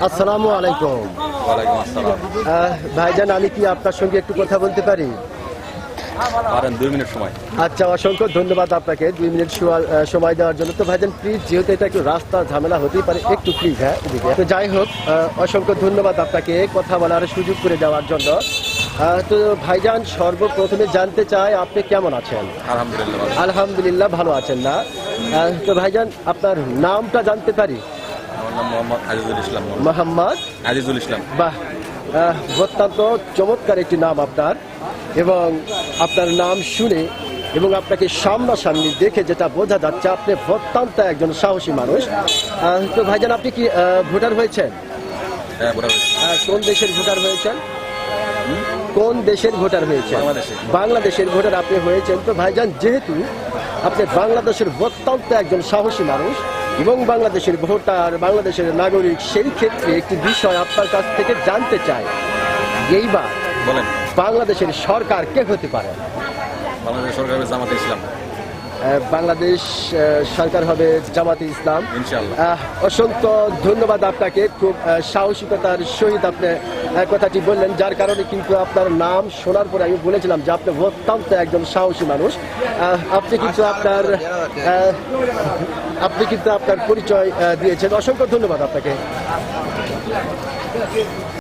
আসসালামু আলাইকুম। ভাইজান আমি কি আপনার সঙ্গে একটু কথা বলতে পারি? পারেন দুই মিনিট সময়। আচ্ছা অসংখ্য ধন্যবাদ আপনাকে। দুই মিনিট সময়- দেওয়ার জন্য। তো ভাইজান প্লিজ যেহেতু এটা একটু রাস্তা ঝামেলা হতেই পারে একটু প্লিজ হ্যাঁ এদিকে। তো যাই হোক অসংখ্য ধন্যবাদ আপনাকে কথা বলার সুযোগ করে দেওয়ার জন্য। তো ভাইজান সর্বপ্রথমে জানতে চাই আপনি কেমন আছেন? আলহামদুলিল্লাহ। আলহামদুলিল্লাহ ভালো আছেন না? তো ভাইজান আপনার নামটা জানতে পারি? মোহাম্মদ আজিজুল ইসলাম বাহ অত্যন্ত চমৎকার একটি নাম আপনার এবং আপনার নাম শুনে এবং আপনাকে সামনাসামনি দেখে যেটা বোঝা যাচ্ছে আপনি অত্যন্ত একজন সাহসী মানুষ। তো ভাইজান আপনি কি ভোটার হয়েছেন? হ্যাঁ কোন দেশের ভোটার হয়েছেন? কোন দেশের ভোটার হয়েছে বাংলাদেশের। ভোটার আপনি হয়েছেন তো ভাইজান যেহেতু আপনি বাংলাদেশের অত্যন্ত একজন সাহসী মানুষ এবং বাংলাদেশের ভোটার বাংলাদেশের নাগরিক সেই ক্ষেত্রে একটি বিষয় আপনার কাছ থেকে জানতে চায় এইবার বলেন। বাংলাদেশের সরকার কে হতে পারে? বাংলাদেশ সরকার জামাতে ইসলাম। বাংলাদেশ সরকার হবে জামাতে ইসলাম। অসংখ্য ধন্যবাদ আপনাকে। খুব সাহসিকতার সহিত আপনি কথাটি বললেন যার কারণে কিন্তু আপনার নাম শোনার পরে আমি বলেছিলাম যে আপনি অত্যন্ত একজন সাহসী মানুষ। আপনি কিন্তু আপনার আপনি কিন্তু আপনার পরিচয় দিয়েছেন। অসংখ্য ধন্যবাদ আপনাকে।